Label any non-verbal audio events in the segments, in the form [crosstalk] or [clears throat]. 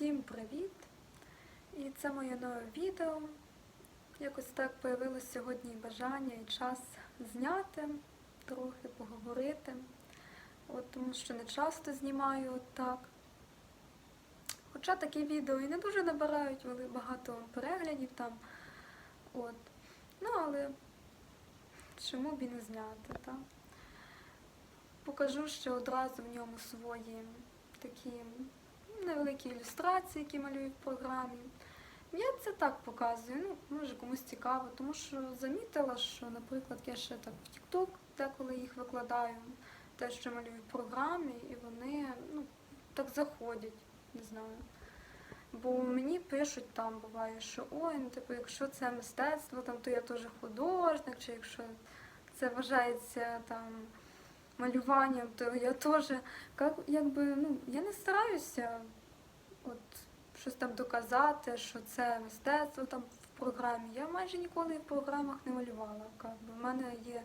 Всім привіт! І це моє нове відео. Якось так появилось сьогодні бажання і час зняти, трохи поговорити. От, тому що не часто знімаю от так. Хоча такі відео і не дуже набирають багато переглядів там. От. Ну, але чому б і не зняти, так? Покажу ще одразу в ньому свої такі невеликі ілюстрації, які малюю в програмі. Я це так показую, ну, може комусь цікаво, тому що замітила, що, наприклад, я ще так в TikTok деколи їх викладаю, те, що малюю в програмі, і вони ну, так заходять, не знаю. Бо мені пишуть там буває, що ой, ну типу, якщо це мистецтво, там, то я теж художник, чи якщо це вважається там малюванням, то я теж як, якби, ну, я не стараюся от, щось там доказати, що це мистецтво там в програмі. Я майже ніколи в програмах не малювала. Як би. У мене є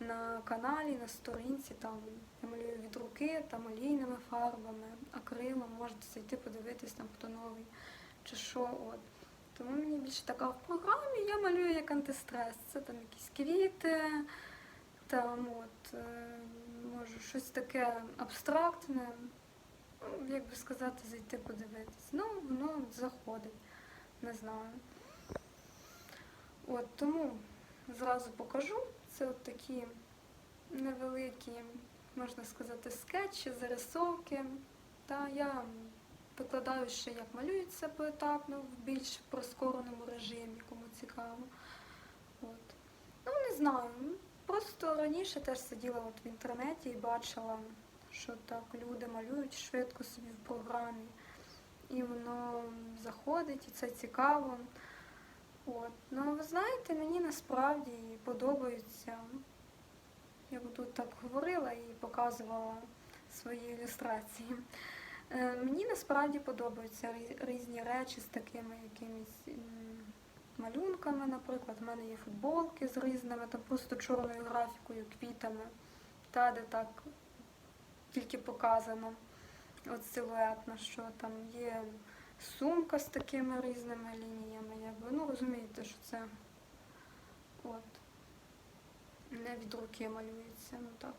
на каналі, на сторінці, там я малюю від руки, там олійними фарбами, акрилом, можете зайти подивитись там хто новий чи що. От. Тому мені більше така в програмі, я малюю як антистрес. Це там якісь квіти, там от, може щось таке абстрактне, як би сказати, зайти подивитись. Ну, воно заходить, не знаю. От тому зразу покажу. Це от такі невеликі, можна сказати, скетчі, зарисовки. Та я викладаю ще, як малюється поетапно в більш прискореному режимі, кому цікаво. От. Ну, не знаю. Просто раніше теж сиділа от в інтернеті і бачила, що так люди малюють швидко собі в програмі. І воно заходить, і це цікаво. От. Ну, ви знаєте, мені насправді подобається. Я тут так говорила і показувала свої ілюстрації. Е, Мені насправді подобаються різні речі з такими якимись малюнками, наприклад. У мене є футболки з різними, там просто чорною графікою, квітами, та де так тільки показано от силуетно, що там є сумка з такими різними лініями. Якби. Ну, розумієте, що це от, не від руки малюється. Ну, так.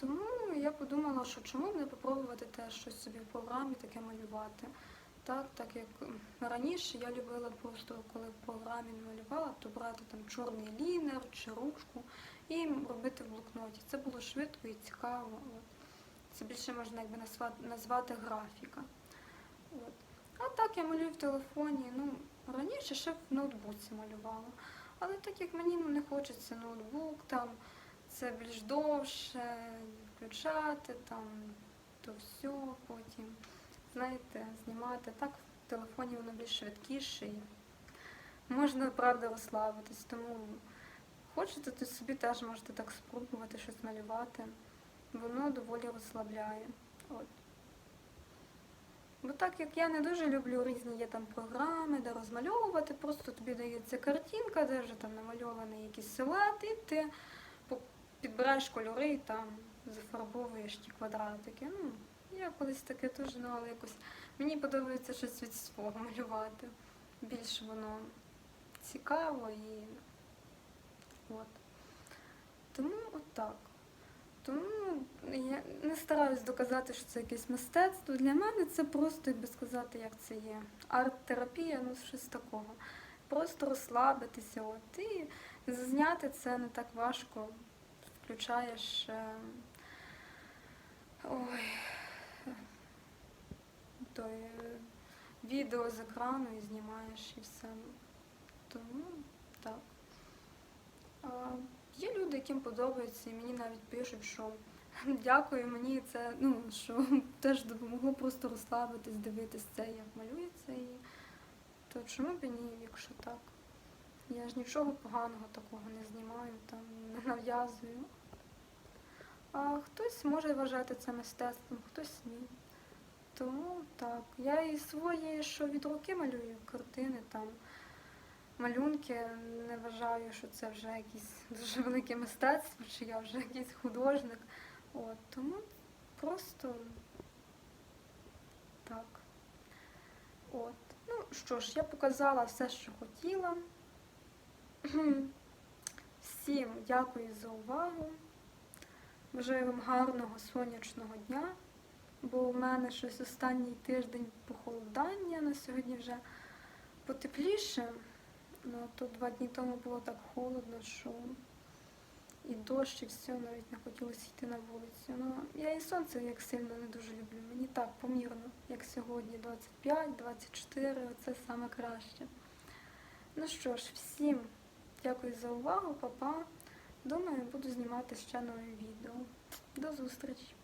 Тому я подумала, що чому б не попробувати теж щось собі в програмі таке малювати. Так, так як раніше я любила просто, коли в програмі малювала, то брати там чорний лінер чи ручку і робити в блокноті. Це було швидко і цікаво. Це більше можна якби назвати графіка. От. А так я малюю в телефоні. Ну, раніше ще в ноутбуці малювала. Але так як мені ну, не хочеться ноутбук, там це більш довше, включати, там то все потім. Знаєте, знімати. Так в телефоні воно більш швидкіше і можна, правда, розслабитись. Тому хочете, то собі теж можете так спробувати щось малювати. Воно доволі розслабляє. От. Бо так як я не дуже люблю різні є там програми, де розмальовувати, просто тобі дається картинка, де вже там намальований якийсь силует, і ти підбираєш кольори і там зафарбовуєш ті квадратики. Ну, я колись таке теж, ну, але якось мені подобається щось від свого малювати. Більш воно цікаво і от. Тому от так. Тому я не стараюсь доказати, що це якесь мистецтво. Для мене це просто, як би сказати, як це є. Арт-терапія, ну щось такого. Просто розслабитися. От. І зняти це не так важко. Включаєш е, ой, той, е, відео з екрану і знімаєш і все. Тому так. А, Є люди, яким подобається, і мені навіть пишуть, що [laughs] дякую, мені це ну, що [laughs] теж допомогло просто розслабитись, дивитись це, як малюється. І... То чому б ні, якщо так? Я ж нічого поганого такого не знімаю, там не нав'язую. А хтось може вважати це мистецтвом, хтось ні. Тому так. Я і свої, що від руки малюю картини там малюнки не вважаю, що це вже якесь [laughs] дуже велике мистецтво, чи я вже якийсь художник. От, тому просто так. От. Ну що ж, я показала все, що хотіла. [clears throat] Всім дякую за увагу. Бажаю вам гарного сонячного дня, бо у мене щось останній тиждень похолодання, на сьогодні вже потепліше. Ну, то два дні тому було так холодно, що і дощ, і все, навіть не хотілося йти на вулицю. Ну, я і сонце як сильно не дуже люблю. Мені так помірно, як сьогодні, 25-24, оце саме краще. Ну що ж, всім дякую за увагу, папа. Думаю, буду знімати ще нові відео. До зустрічі!